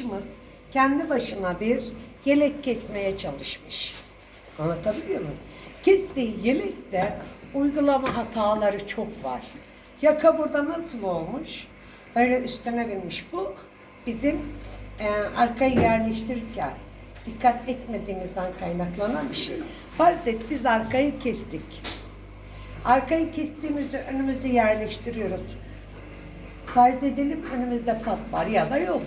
arkadaşımız kendi başına bir yelek kesmeye çalışmış. Anlatabiliyor muyum? Kestiği yelekte uygulama hataları çok var. Yaka burada nasıl olmuş? Böyle üstüne binmiş bu. Bizim e, arkayı yerleştirirken dikkat etmediğimizden kaynaklanan bir şey. Farz et biz arkayı kestik. Arkayı kestiğimizde önümüzü yerleştiriyoruz. Farz edelim önümüzde pat var ya da yok.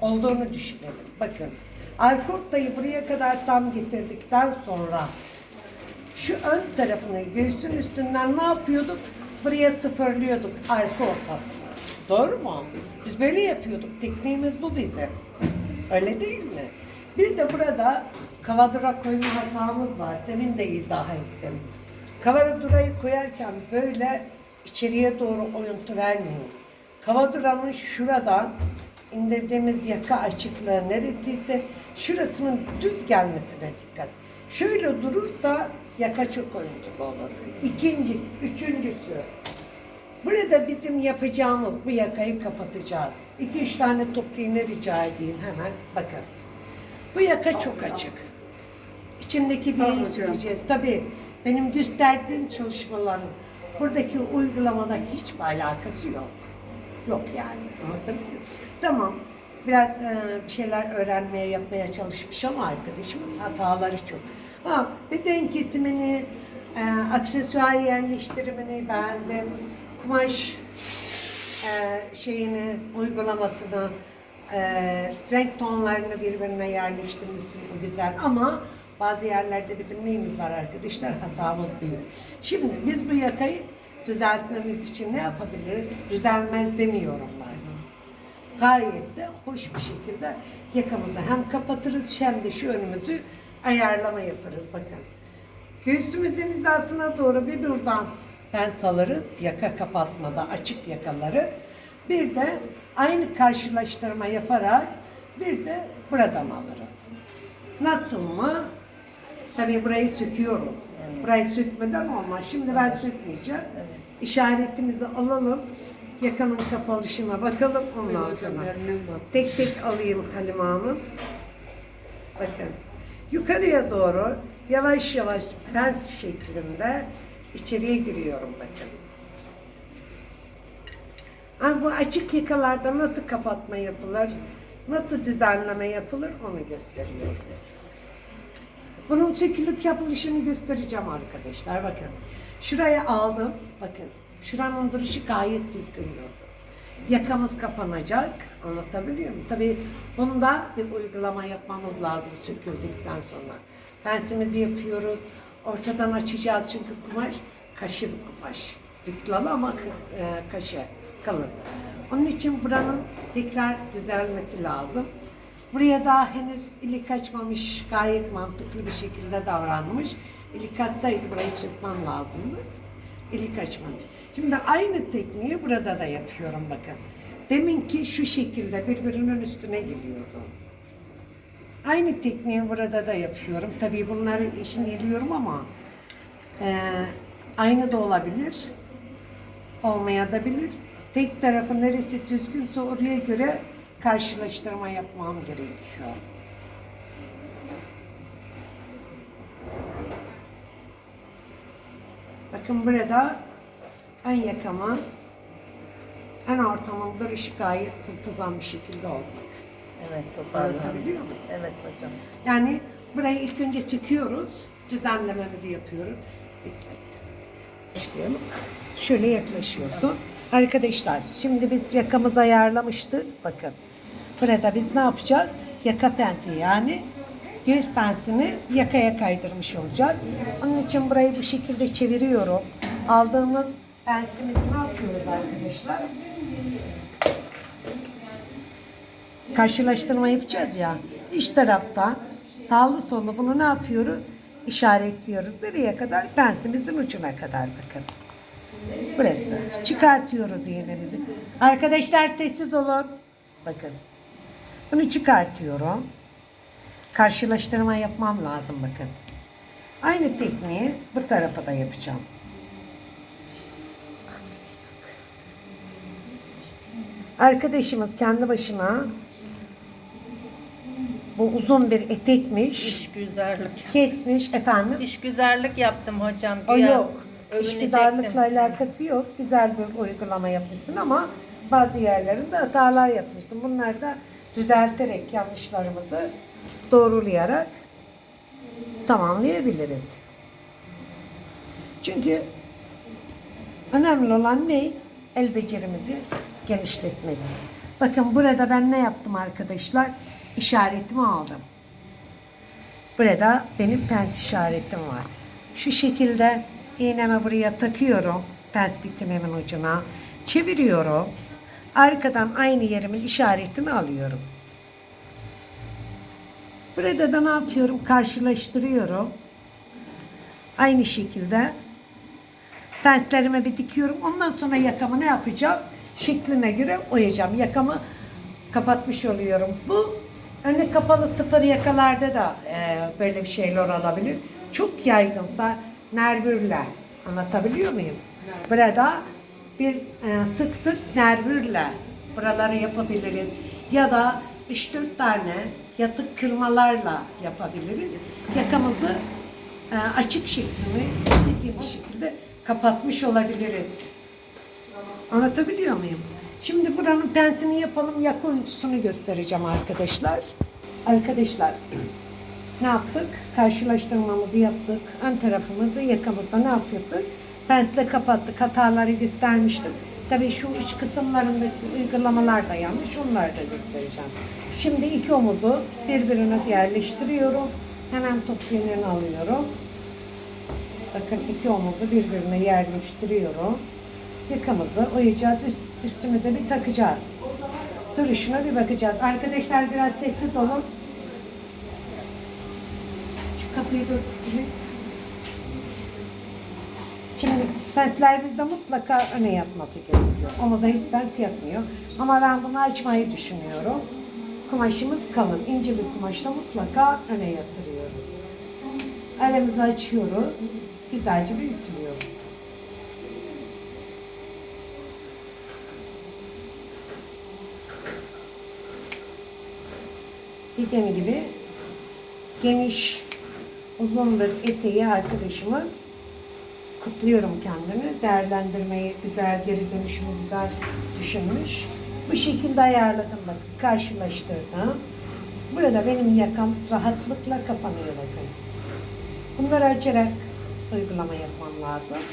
Olduğunu düşünelim. Bakın. Arka ortayı buraya kadar tam getirdikten sonra şu ön tarafını göğsün üstünden ne yapıyorduk? Buraya sıfırlıyorduk arka ortasını. Doğru mu? Biz böyle yapıyorduk. Tekniğimiz bu bizim. Öyle değil mi? Bir de burada kavadura koyma hatamız var. Demin de izah ettim. Kavadurayı koyarken böyle içeriye doğru oyuntu vermeyin. Kavaduranın şuradan indirdiğimiz yaka açıklığı neresiyse şurasının düz gelmesine dikkat. Şöyle durursa yaka çok oyuntulu olur. İkincisi, üçüncüsü. Burada bizim yapacağımız bu yakayı kapatacağız. İki üç tane toplu iğne rica edeyim hemen. Bakın. Bu yaka çok açık. İçindeki hocam. süreceğiz. Tabii benim gösterdiğim çalışmaların buradaki uygulamada hiçbir alakası yok. Yok yani. Anlatabiliyor muyum? Tamam. Biraz e, bir şeyler öğrenmeye, yapmaya çalışmış ama arkadaşımız hataları çok. Ha, beden kesimini, e, aksesuar yerleştirimini beğendim. Kumaş e, şeyini, uygulamasını, e, renk tonlarını birbirine yerleştirmişsin bu güzel ama bazı yerlerde bizim neyimiz var arkadaşlar hatamız büyük. Şimdi biz bu yakayı düzeltmemiz için ne yapabiliriz? Düzelmez demiyorum ben. Gayet de hoş bir şekilde yakamızı hem kapatırız hem de şu önümüzü ayarlama yaparız bakın. Göğsümüzün hizasına doğru bir buradan ben salarız yaka kapatmada açık yakaları. Bir de aynı karşılaştırma yaparak bir de buradan alırız. Nasıl mı? Tabii burayı söküyoruz. Burayı sökmeden olmaz. Şimdi ben sökmeyeceğim. İşaretimizi alalım. Yakanın kapalışına bakalım ondan sonra. Tek tek alayım Halime Hanım. Bakın. Yukarıya doğru yavaş yavaş pens şeklinde içeriye giriyorum bakın. Ha, bu açık yakalarda nasıl kapatma yapılır, nasıl düzenleme yapılır onu gösteriyor. Bunun sökülük yapılışını göstereceğim arkadaşlar. Bakın. Şuraya aldım. Bakın. Şuranın duruşu gayet düzgün durdu. Yakamız kapanacak. Anlatabiliyor muyum? Tabii bunda bir uygulama yapmamız lazım söküldükten sonra. Pensimizi yapıyoruz. Ortadan açacağız çünkü kumaş kaşı kumaş. Diklalı ama e, kaşı kalın. Onun için buranın tekrar düzelmesi lazım. Buraya daha henüz ilik açmamış, gayet mantıklı bir şekilde davranmış. İlik açsaydı burayı sökmem lazımdı. İlik açmamış. Şimdi aynı tekniği burada da yapıyorum bakın. Deminki şu şekilde birbirinin üstüne geliyordu. Aynı tekniği burada da yapıyorum. Tabii bunları işin geliyorum ama eee, aynı da olabilir. Olmaya. Tek tarafı neresi düzgünse oraya göre karşılaştırma yapmam gerekiyor. Bakın burada ön yakama ön ortamın duruşu gayet muntazam bir şekilde oldu. Evet toparlandı. Anlatabiliyor muyum? Evet hocam. Yani burayı ilk önce söküyoruz, düzenlememizi yapıyoruz. Başlayalım. Şöyle yaklaşıyorsun. Arkadaşlar şimdi biz yakamızı ayarlamıştık. Bakın. Burada biz ne yapacağız? Yaka pensi yani göğüs pensini yakaya kaydırmış olacağız. Onun için burayı bu şekilde çeviriyorum. Aldığımız pensimizi ne yapıyoruz arkadaşlar? karşılaştırma yapacağız ya. İç taraftan sağlı sollu bunu ne yapıyoruz? İşaretliyoruz. Nereye kadar? Pensimizin ucuna kadar bakın. Burası. Çıkartıyoruz iğnemizi. Arkadaşlar sessiz olun. Bakın. Bunu çıkartıyorum. Karşılaştırma yapmam lazım bakın. Aynı tekniği bu tarafa da yapacağım. Arkadaşımız kendi başına Bu uzun bir etekmiş. İş güzellik. Kesmiş efendim. İş güzellik yaptım hocam. O Güya yok. övünecektim. İşgüzarlıkla alakası yok. Güzel bir uygulama yapmışsın ama bazı yerlerinde hatalar yapmışsın. Bunları da düzelterek yanlışlarımızı doğrulayarak tamamlayabiliriz. Çünkü önemli olan ne? El becerimizi genişletmek. Bakın burada ben ne yaptım arkadaşlar? İşaretimi aldım. Burada benim pens işaretim var. Şu şekilde iğnemi buraya takıyorum. Pens bitimimin ucuna. Çeviriyorum. Arkadan aynı yerimin işaretini alıyorum. Burada da ne yapıyorum? Karşılaştırıyorum. Aynı şekilde penslerime bir dikiyorum. Ondan sonra yakamı ne yapacağım? Şekline göre oyacağım. Yakamı kapatmış oluyorum. Bu önü kapalı sıfır yakalarda da e, böyle bir şeyler olabilir. Çok yaygınsa nervürle anlatabiliyor muyum? Burada bir e, sık sık nervürle buraları yapabiliriz. Ya da 3-4 tane yatık kırmalarla yapabiliriz. Yakamızı e, açık şeklini istediğimiz şekilde kapatmış olabiliriz. Anlatabiliyor muyum? Şimdi buranın pensini yapalım, yak oyuntusunu göstereceğim arkadaşlar. Arkadaşlar ne yaptık? Karşılaştırmamızı yaptık. Ön tarafımızı yakamızda ne yapıyorduk? Pensle kapattık. Hataları göstermiştim. Tabii şu üç kısımlarındaki uygulamalar da yanlış. Onları da göstereceğim. Şimdi iki omuzu birbirine yerleştiriyorum. Hemen top iğneni alıyorum. Bakın iki omuzu birbirine yerleştiriyorum. Yakamızı oyacağız. Üst, üstümüze bir takacağız. Duruşuna bir bakacağız. Arkadaşlar biraz sessiz olun. Şu kapıyı tutayım. Şimdi pensler bizde mutlaka öne yatması gerekiyor. Onu da hiç pens yatmıyor. Ama ben bunu açmayı düşünüyorum. Kumaşımız kalın. ince bir kumaşla mutlaka öne yatırıyoruz. Elimizi açıyoruz. Güzelce bir ütülüyoruz. Dediğim gibi geniş uzun bir eteği arkadaşımız kutluyorum kendini. Değerlendirmeyi güzel, geri dönüşümü güzel düşünmüş. Bu şekilde ayarladım bakın. Karşılaştırdım. Burada benim yakam rahatlıkla kapanıyor bakın. Bunları açarak uygulama yapmam lazım.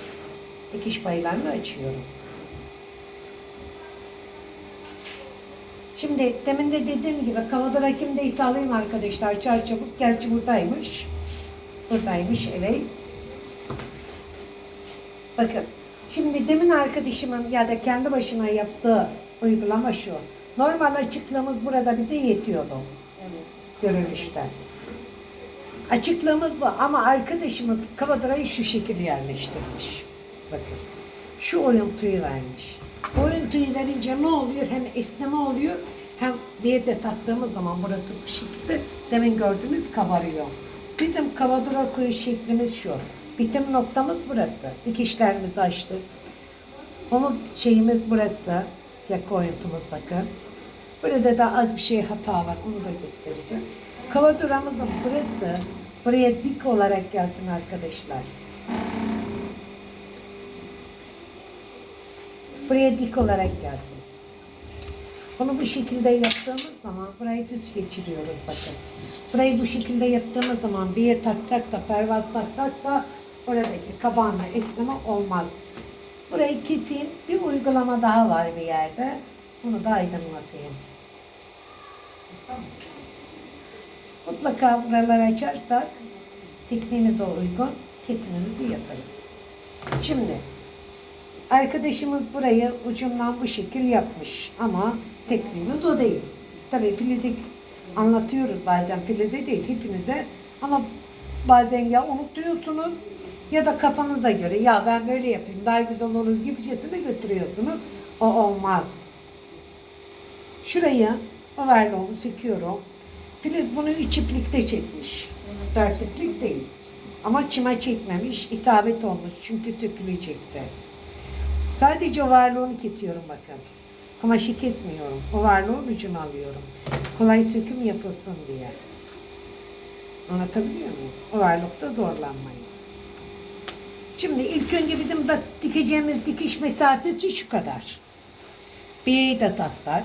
Dikiş paylarını açıyorum. Şimdi demin de dediğim gibi Commodore kimdeyse alayım arkadaşlar. Çar çabuk. Gerçi buradaymış. Buradaymış evet. Bakın. Şimdi demin arkadaşımın ya da kendi başına yaptığı uygulama şu. Normal açıklığımız burada bize yetiyordu. Görünüşte. Açıklığımız bu ama arkadaşımız Commodora'yı şu şekilde yerleştirmiş. Bakın. Şu oyuntuyu vermiş. Oyuntuyu verince ne oluyor? Hem esneme oluyor hem bir yerde taktığımız zaman burası bu şekilde demin gördüğünüz kabarıyor. Bizim Commodore koyu şeklimiz şu. Bitim noktamız burası. Dikişlerimizi açtık. Omuz şeyimiz burası. Yaka oyuntumuz bakın. Burada da az bir şey hata var. Onu da göstereceğim. Kavaduramızın burası. Buraya dik olarak gelsin arkadaşlar. Buraya dik olarak gelsin. Bunu bu şekilde yaptığımız zaman burayı düz geçiriyoruz bakın. Burayı bu şekilde yaptığımız zaman bir taksak da pervaz taksak da oradaki kabanla esneme olmaz. Burayı keseyim. Bir uygulama daha var bir yerde. Bunu da aydınlatayım. Mutlaka buraları açarsak tekniğimize uygun kesimimizi yaparız. Şimdi arkadaşımız burayı ucundan bu şekil yapmış ama tekniğimiz o değil. Tabii filedik anlatıyoruz bazen filede değil hepinize ama bazen ya unutuyorsunuz ya da kafanıza göre ya ben böyle yapayım daha güzel olur gibicesine götürüyorsunuz. O olmaz. Şurayı overlock'u söküyorum. Filiz bunu üç iplikte çekmiş. Dört iplik değil. Ama çime çekmemiş, isabet olmuş çünkü sökülecekti. Sadece overlock'unu kesiyorum bakın. Kumaşı kesmiyorum. Overlock'un ucunu alıyorum. Kolay söküm yapılsın diye. Anlatabiliyor muyum? Overlock'ta zorlanmayın. Şimdi ilk önce bizim dikeceğimiz dikiş mesafesi şu kadar. Bir de taksak,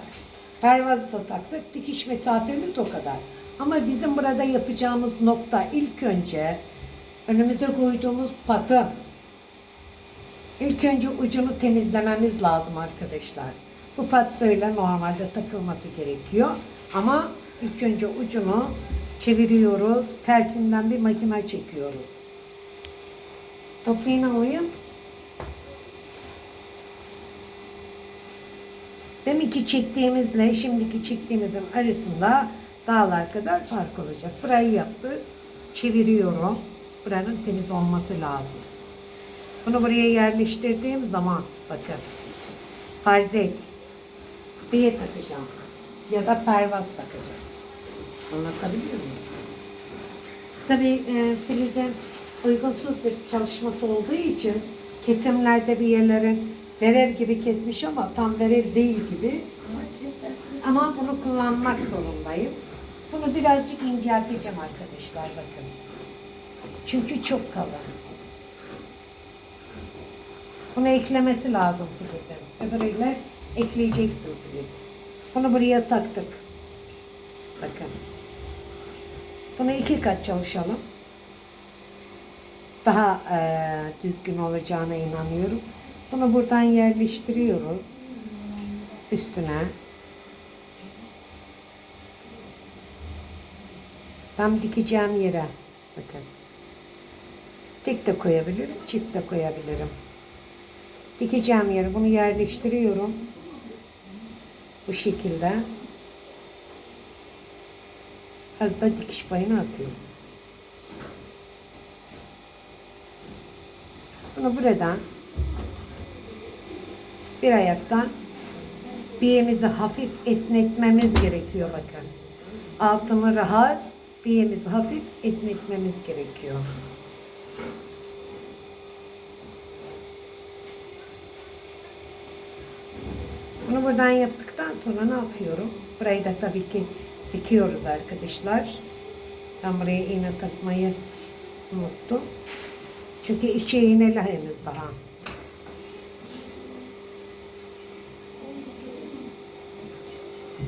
pervazı da taksak dikiş mesafemiz o kadar. Ama bizim burada yapacağımız nokta ilk önce önümüze koyduğumuz patı. İlk önce ucunu temizlememiz lazım arkadaşlar. Bu pat böyle normalde takılması gerekiyor. Ama ilk önce ucunu çeviriyoruz. Tersinden bir makine çekiyoruz. Toplayın alayım. Deminki çektiğimizle şimdiki çektiğimizin arasında dağlar kadar fark olacak. Burayı yaptık. Çeviriyorum. Buranın temiz olması lazım. Bunu buraya yerleştirdiğim zaman bakın. Farz et. Bir takacağım. Ya da pervaz takacağım. Anlatabiliyor muyum? Tabii e, Filiz'in uygunsuz bir çalışması olduğu için kesimlerde bir yerlerin verev gibi kesmiş ama tam verev değil gibi. Ama bunu kullanmak zorundayım. Bunu birazcık incelteceğim arkadaşlar bakın. Çünkü çok kalın. Bunu eklemesi lazım Filiz'in. Öbürüyle ekleyeceksin Filiz. Bunu buraya taktık. Bakın. Bunu iki kat çalışalım. Daha eee, düzgün olacağına inanıyorum. Bunu buradan yerleştiriyoruz. Üstüne. Tam dikeceğim yere. Bakın. Tek de koyabilirim, çift de koyabilirim. Dikeceğim yere bunu yerleştiriyorum. Bu şekilde. Az dikiş payını atıyorum. Bunu buradan bir ayaktan biğimizi hafif esnetmemiz gerekiyor bakın. Altını rahat, biğimizi hafif esnetmemiz gerekiyor. Bunu buradan yaptıktan sonra ne yapıyorum? Burayı da tabii ki dikiyoruz arkadaşlar. Ben buraya iğne takmayı unuttum. Çünkü içe iğneli henüz daha.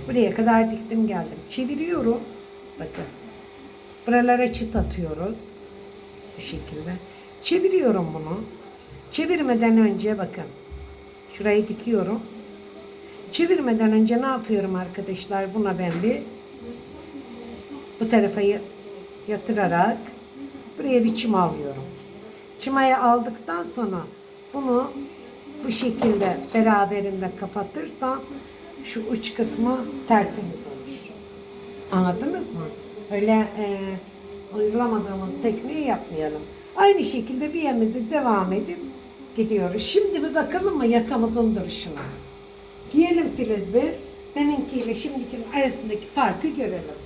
Buraya kadar diktim geldim. Çeviriyorum. Bakın. Buralara çıt atıyoruz. Bu şekilde. Çeviriyorum bunu. Çevirmeden önce bakın. Şurayı dikiyorum. Çevirmeden önce ne yapıyorum arkadaşlar? Buna ben bir bu tarafa ya- yatırarak buraya bir çim alıyorum. Çımayı aldıktan sonra bunu bu şekilde beraberinde kapatırsam şu uç kısmı tertemiz olur. Anladınız mı? Öyle e, uygulamadığımız tekniği yapmayalım. Aynı şekilde bir yerimizi devam edip gidiyoruz. Şimdi bir bakalım mı yakamızın duruşuna. Giyelim Filiz bir. Deminkiyle şimdikinin arasındaki farkı görelim.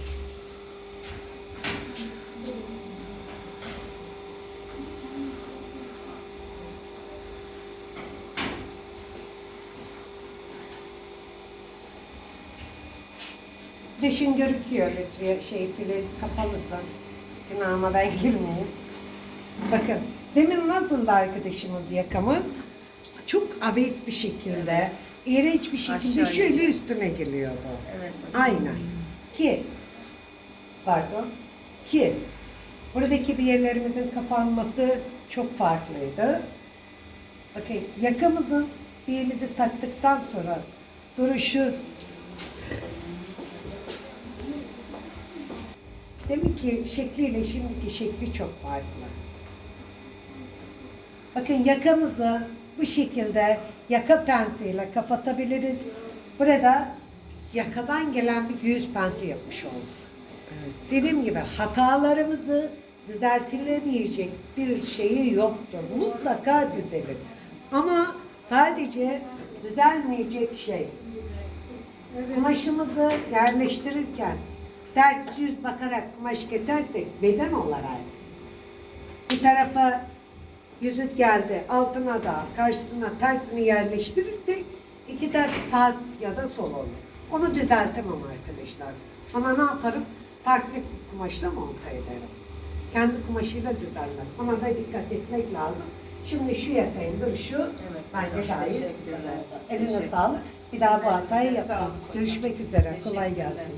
Dışın görüküyor Lütfiye şey Filiz kapalısın. Günahıma ben girmeyeyim. Bakın demin nasıldı arkadaşımız yakamız? Çok abes bir şekilde, iğrenç bir şekilde Aşağı şöyle gidiyor. üstüne geliyordu. Evet. Aynen. Ki, pardon, ki buradaki bir yerlerimizin kapanması çok farklıydı. Bakın yakamızın bir taktıktan sonra duruşu Demek ki şekliyle şimdiki şekli çok farklı. Bakın yakamızı bu şekilde yaka pensiyle kapatabiliriz. Burada yakadan gelen bir göğüs pensi yapmış olduk. Dediğim gibi hatalarımızı düzeltilemeyecek bir şeyi yoktur. Mutlaka düzelir. Ama sadece düzelmeyecek şey kumaşımızı yerleştirirken ters yüz bakarak kumaş kesersek beden olarak bir tarafa yüzük geldi altına da karşısına tersini yerleştirirsek iki ters sağ ya da sol olur. Onu düzeltemem arkadaşlar. Ama ne yaparım? farklı kumaşla monta ederim. Kendi kumaşıyla düzenler. Ona da dikkat etmek lazım. Şimdi şu yakayın duruşu Evet, bence teşekkürler. Eline sağlık. Bir daha bu hatayı Sağ yapma. olun. Görüşmek üzere. Kolay gelsin.